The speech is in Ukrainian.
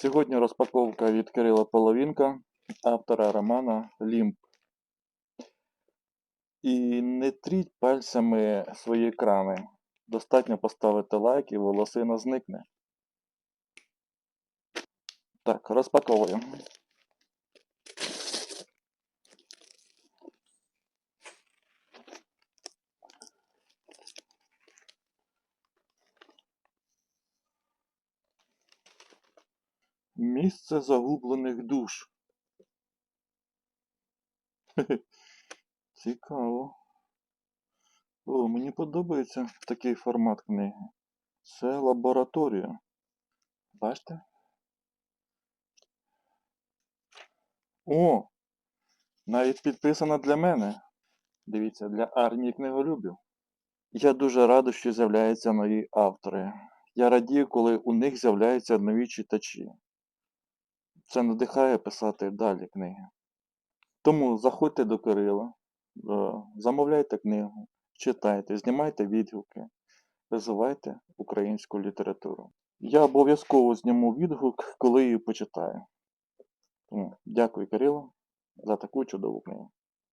Сьогодні розпаковка від Кирила Половінка, автора романа Лімп. І не тріть пальцями свої екрани. Достатньо поставити лайк і волосина зникне. Так, розпаковуємо. Місце загублених душ. Цікаво. О, мені подобається такий формат книги. Це лабораторія. Бачите? О! Навіть підписана для мене. Дивіться, для армії книголюбів. Я дуже радий, що з'являються нові автори. Я радію, коли у них з'являються нові читачі. Це надихає писати далі книги. Тому заходьте до Кирила, е, замовляйте книгу, читайте, знімайте відгуки, розвивайте українську літературу. Я обов'язково зніму відгук, коли її почитаю. Дякую, Кирило, за таку чудову книгу.